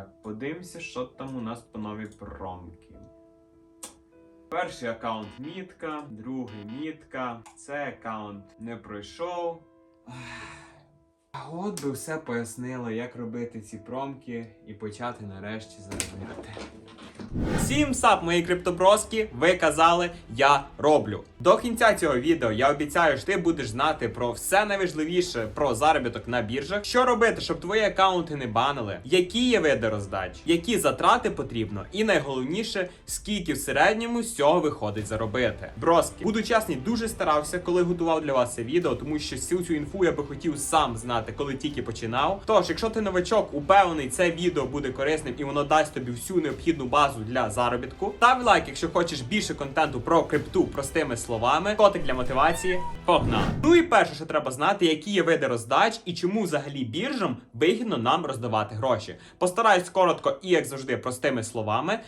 Так, подивимося, що там у нас по новій промки. Перший аккаунт мітка, другий мітка. Цей аккаунт не пройшов. От би все пояснило, як робити ці промки і почати нарешті заробляти. Всім сап, мої криптоброски, ви казали, я роблю. До кінця цього відео я обіцяю, що ти будеш знати про все найважливіше про заробіток на біржах, що робити, щоб твої аккаунти не банили, які є види роздач, які затрати потрібно, і найголовніше, скільки в середньому з цього виходить заробити. Броски, буду чесний, дуже старався, коли готував для вас це відео, тому що всю цю інфу я би хотів сам знати, коли тільки починав. Тож, якщо ти новачок, упевнений, це відео буде корисним і воно дасть тобі всю необхідну базу для заробітку. Став лайк, якщо хочеш більше контенту про крипту простими словами. Котик для мотивації. Погнали! Ну і перше, що треба знати, які є види роздач і чому взагалі біржам вигідно нам роздавати гроші. Постараюсь коротко і як завжди простими словами.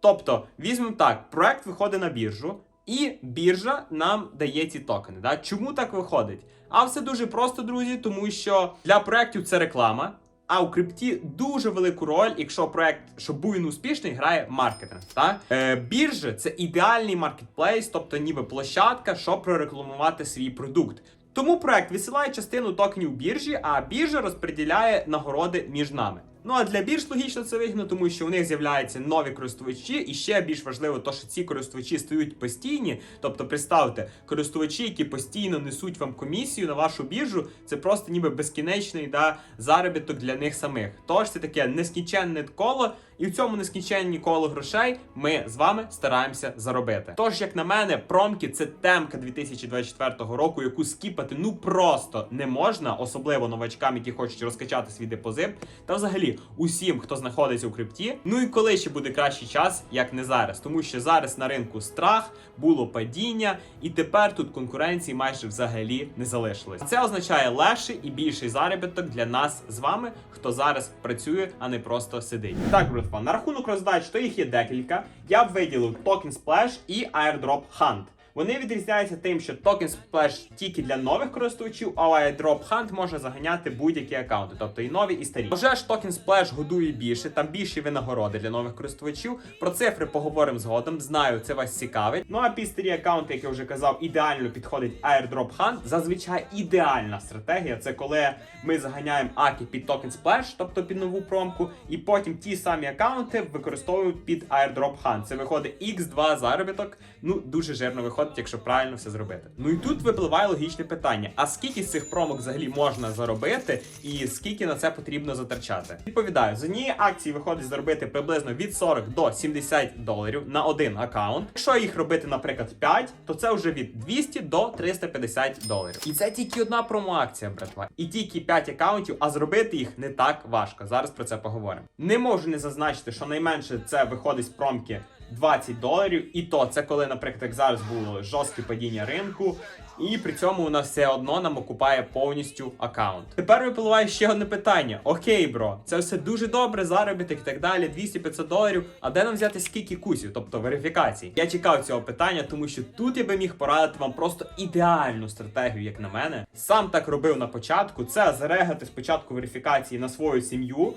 Тобто, візьмемо так, проект виходить на біржу. І біржа нам дає ці токени. Да? Чому так виходить? А все дуже просто, друзі, тому що для проєктів це реклама. А у крипті дуже велику роль, якщо проект, щоб був він успішний, грає маркетинг. Так? Е, біржа це ідеальний маркетплейс, тобто ніби площадка, щоб прорекламувати свій продукт. Тому проект висилає частину токенів біржі, а біржа розподіляє нагороди між нами. Ну а для бірж логічно це вигідно, тому що у них з'являються нові користувачі, і ще більш важливо, то що ці користувачі стають постійні. Тобто, представте, користувачі, які постійно несуть вам комісію на вашу біржу, це просто ніби безкінечний да, заробіток для них самих. Тож це таке нескінченне коло, і в цьому нескінченні коло грошей ми з вами стараємося заробити. Тож, як на мене, промки це темка 2024 року, яку скіпати ну просто не можна, особливо новачкам, які хочуть розкачати свій депозит, та взагалі усім, хто знаходиться у крипті. Ну і коли ще буде кращий час, як не зараз, тому що зараз на ринку страх, було падіння, і тепер тут конкуренції майже взагалі не залишилось. Це означає легший і більший заробіток для нас з вами, хто зараз працює, а не просто сидить. Так, братва, на рахунок роздач, то їх є декілька. Я б виділив Token Splash і Airdrop Hunt. Вони відрізняються тим, що Token Splash тільки для нових користувачів, а Airdrop Hunt може заганяти будь-які аккаунти, тобто і нові, і старі. Вже ж Token Splash годує більше, там більші винагороди для нових користувачів. Про цифри поговоримо згодом. Знаю, це вас цікавить. Ну а під старі аккаунти, як я вже казав, ідеально підходить Airdrop Hunt. Зазвичай ідеальна стратегія. Це коли ми заганяємо аки під Token Splash, тобто під нову промку, і потім ті самі аккаунти використовують під Airdrop Hunt. Це виходить X2 заробіток. Ну дуже жирно виходить, якщо правильно все зробити. Ну і тут випливає логічне питання: а скільки з цих промок взагалі можна заробити, і скільки на це потрібно затрачати? Відповідаю, з однієї акції виходить заробити приблизно від 40 до 70 доларів на один аккаунт. Якщо їх робити, наприклад, 5, то це вже від 200 до 350 доларів. І це тільки одна промоакція, братва. І тільки 5 аккаунтів, а зробити їх не так важко. Зараз про це поговоримо. Не можу не зазначити, що найменше це виходить з промки 20 доларів, і то це коли, наприклад, як зараз було жорстке падіння ринку, і при цьому нас все одно нам окупає повністю аккаунт. Тепер випливає ще одне питання: Окей, бро, це все дуже добре, заробіток і так далі, 200-500 доларів. А де нам взяти скільки кусів, тобто верифікацій? Я чекав цього питання, тому що тут я би міг порадити вам просто ідеальну стратегію, як на мене. Сам так робив на початку. Це зарегати спочатку верифікації на свою сім'ю,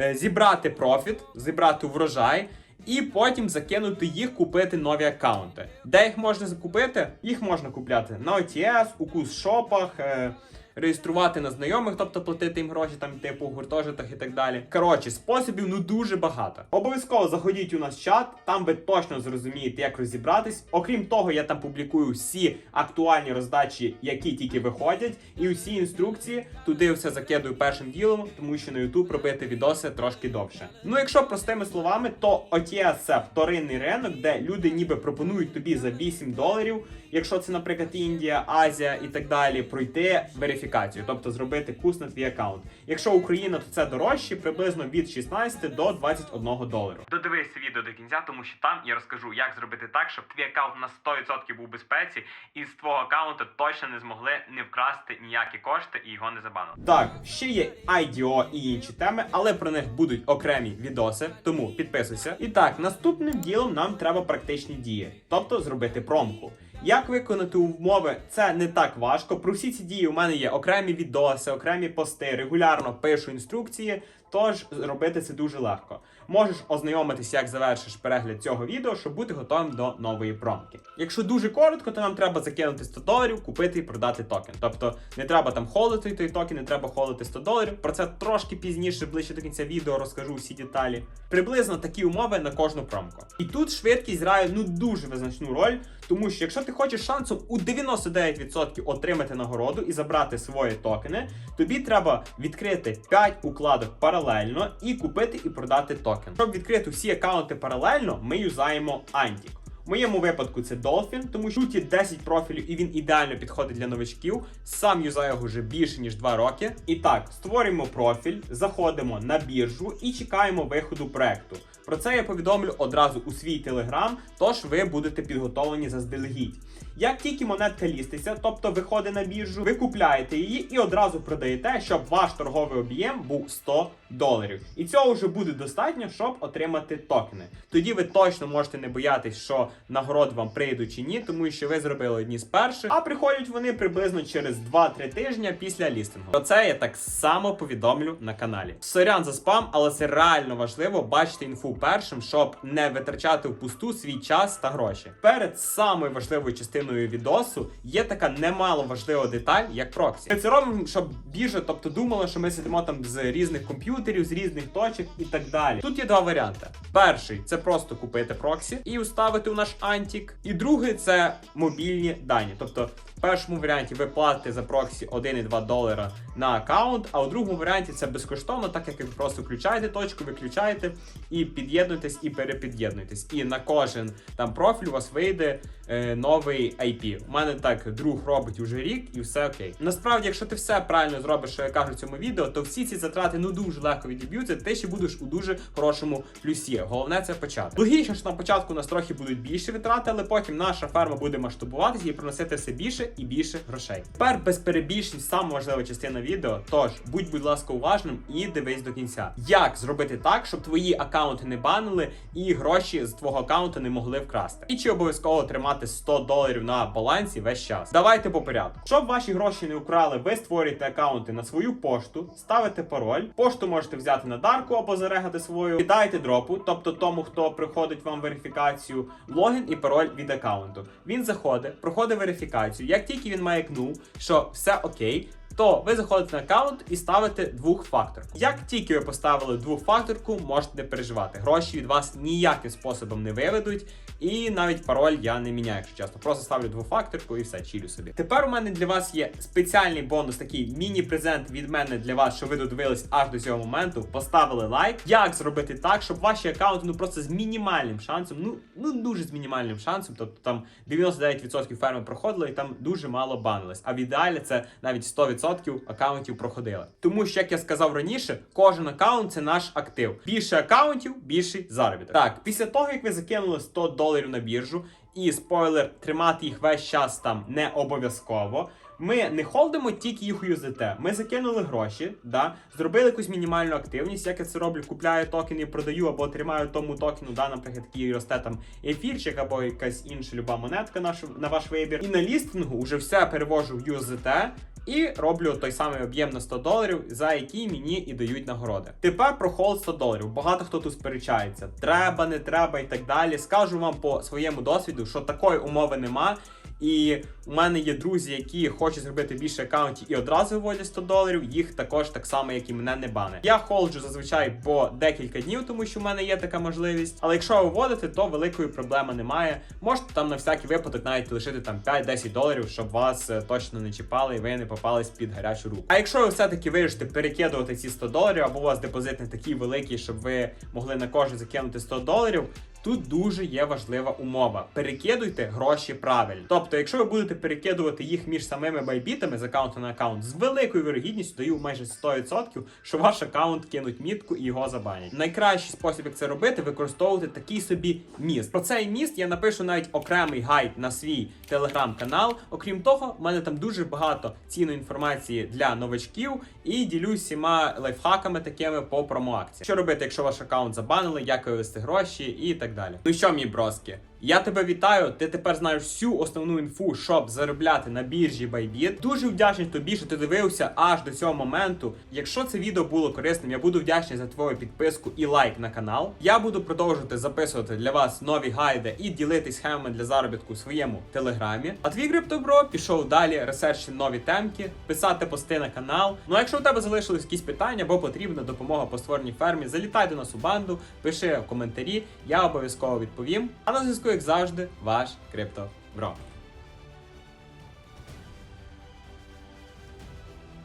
е, зібрати профіт, зібрати врожай. І потім закинути їх купити нові аккаунти. Де їх можна закупити? Їх можна купляти на OTS, у кус-шопах, е, реєструвати на знайомих, тобто платити їм гроші там, типу гуртожитах і так далі. Коротше, способів ну дуже багато. Обов'язково заходіть у нас в чат, там ви точно зрозумієте, як розібратись. Окрім того, я там публікую всі актуальні роздачі, які тільки виходять, і усі інструкції туди все закидую першим ділом, тому що на YouTube робити відоси трошки довше. Ну, якщо простими словами, то OTS – це вторинний ринок, де люди ніби пропонують тобі за 8 доларів, якщо це, наприклад, Індія, Азія і так далі, пройти верифікацію, тобто зробити курс на твій аккаунт. Якщо Україна, то це дорожче, приблизно від 16 до 21 долару. Додивись відео до кінця, тому що там я розкажу, як зробити так, щоб твій аккаунт на 100% був у безпеці, і з твого аккаунту точно не змогли не вкрасти ніякі кошти і його не забанили. Так, ще є IDO і інші теми, але про них будуть окремі відоси, тому підписуйся. І так, наступним ділом нам треба практичні дії, тобто зробити промку. Як виконати умови, це не так важко. Про всі ці дії у мене є окремі відоси, окремі пости, регулярно пишу інструкції. Тож робити це дуже легко. Можеш ознайомитися, як завершиш перегляд цього відео, щоб бути готовим до нової промки. Якщо дуже коротко, то нам треба закинути 100 доларів, купити і продати токен. Тобто не треба там холити той токен, не треба холити 100 доларів. Про це трошки пізніше, ближче до кінця відео, розкажу всі деталі. Приблизно такі умови на кожну промку. І тут швидкість грає ну дуже визначну роль, тому що якщо ти хочеш шансом у 99% отримати нагороду і забрати свої токени, тобі треба відкрити 5 укладок паралельно і купити і продати токен. Щоб відкрити всі аккаунти паралельно, ми юзаємо Antic. В моєму випадку це Dolphin, тому що тут є 10 профілів і він ідеально підходить для новачків. Сам юзаю його вже більше ніж 2 роки. І так, створюємо профіль, заходимо на біржу і чекаємо виходу проекту. Про це я повідомлю одразу у свій телеграм, тож ви будете підготовлені заздалегідь. Як тільки монетка ліститься, тобто виходить на біржу, ви купляєте її і одразу продаєте, щоб ваш торговий об'єм був 100 доларів. І цього вже буде достатньо, щоб отримати токени. Тоді ви точно можете не боятись, що нагороди вам прийдуть чи ні, тому що ви зробили одні з перших, а приходять вони приблизно через 2-3 тижні після лістингу. Про це я так само повідомлю на каналі. Сорян за спам, але це реально важливо бачити інфу першим, щоб не витрачати впусту свій час та гроші. Перед самою важливою частиною відосу є така немало важлива деталь, як проксі. Ми це робимо, щоб біжа, тобто думала, що ми сидимо там з різних комп'ютерів, з різних точок і так далі. Тут є два варіанти. Перший це просто купити проксі і уставити у наш антік. І другий це мобільні дані. Тобто, в першому варіанті ви платите за проксі 1,2 долара на аккаунт, а у другому варіанті це безкоштовно, так як ви просто включаєте точку, виключаєте і під'єднуєтесь і перепід'єднуєтесь. І на кожен там профіль у вас вийде е, новий IP. У мене так друг робить уже рік, і все окей. Насправді, якщо ти все правильно зробиш, що я кажу в цьому відео, то всі ці затрати ну дуже легко відіб'ються. Ти ще будеш у дуже хорошому плюсі. Головне це почати. Логічно, що на початку у нас трохи будуть більші витрати, але потім наша ферма буде масштабуватися і приносити все більше і більше грошей. Тепер без перебільшень саме важлива частина відео. Тож будь, будь ласка, уважним і дивись до кінця. Як зробити так, щоб твої аккаунти не банили і гроші з твого аккаунту не могли вкрасти? І чи обов'язково тримати 100 доларів на балансі весь час? Давайте по порядку. Щоб ваші гроші не украли, ви створюєте аккаунти на свою пошту, ставите пароль. Пошту можете взяти на дарку або зарегати свою, кидаєте дропу, тобто тому, хто приходить вам верифікацію, логін і пароль від аккаунту. Він заходить, проходить верифікацію. Як тільки він маякнув, що все окей. То ви заходите на аккаунт і ставите двохфактор. Як тільки ви поставили двохфакторку, можете не переживати. Гроші від вас ніяким способом не виведуть, і навіть пароль я не міняю, якщо чесно. Просто ставлю двохфакторку і все, чілю собі. Тепер у мене для вас є спеціальний бонус, такий міні-презент від мене для вас, що ви додивились аж до цього моменту. Поставили лайк. Як зробити так, щоб ваші аккаунти ну просто з мінімальним шансом, ну ну дуже з мінімальним шансом, тобто там 99% ферми проходили і там дуже мало банились. А в ідеалі це навіть 100% аккаунтів проходили. Тому що, як я сказав раніше, кожен аккаунт це наш актив. Більше аккаунтів, більший заробіток. Так, після того як ви закинули 100 доларів на біржу, і спойлер, тримати їх весь час там не обов'язково. Ми не холдимо тільки їх USDT. Ми закинули гроші, да, зробили якусь мінімальну активність. Як я це роблю, купляю токени, продаю або тримаю тому токену, да, наприклад, який росте там ефірчик або якась інша люба монетка на, ваш вибір. І на лістингу вже все перевожу в USDT. І роблю той самий об'єм на 100 доларів, за який мені і дають нагороди. Тепер про холд 100 доларів. Багато хто тут сперечається. Треба, не треба і так далі. Скажу вам по своєму досвіду, що такої умови нема. І у мене є друзі, які хочуть зробити більше аккаунтів і одразу виводять 100 доларів. Їх також так само, як і мене не бане. Я холджу зазвичай по декілька днів, тому що в мене є така можливість. Але якщо ви вводите, то великої проблеми немає. Можете там на всякий випадок навіть лишити там 5-10 доларів, щоб вас е, точно не чіпали і ви не попались під гарячу руку. А якщо ви все-таки вирішите перекидувати ці 100 доларів, або у вас депозит не такий великий, щоб ви могли на кожен закинути 100 доларів. Тут дуже є важлива умова. Перекидуйте гроші правильно. Тобто, якщо ви будете перекидувати їх між самими байбітами з аккаунту на аккаунт, з великою вірогідністю даю майже 100%, що ваш аккаунт кинуть мітку і його забанять. Найкращий спосіб, як це робити, використовувати такий собі міст. Про цей міст я напишу навіть окремий гайд на свій телеграм-канал. Окрім того, в мене там дуже багато цінної інформації для новачків і ділюсь всіма лайфхаками такими по промоакції. Що робити, якщо ваш аккаунт забанили, як вивести гроші і так далі. Ну що, мій броски? Я тебе вітаю. Ти тепер знаєш всю основну інфу, щоб заробляти на біржі Bybit. Дуже вдячний тобі, що ти дивився аж до цього моменту. Якщо це відео було корисним, я буду вдячний за твою підписку і лайк на канал. Я буду продовжувати записувати для вас нові гайди і ділитись схемами для заробітку у своєму телеграмі. А твій криптобро пішов далі ресерчити нові темки, писати пости на канал. Ну а якщо у тебе залишились якісь питання або потрібна допомога по створеній фермі, залітай до нас у банду, пиши коментарі, я обов'язково відповім. А на зв'язку, як завжди, ваш криптобро.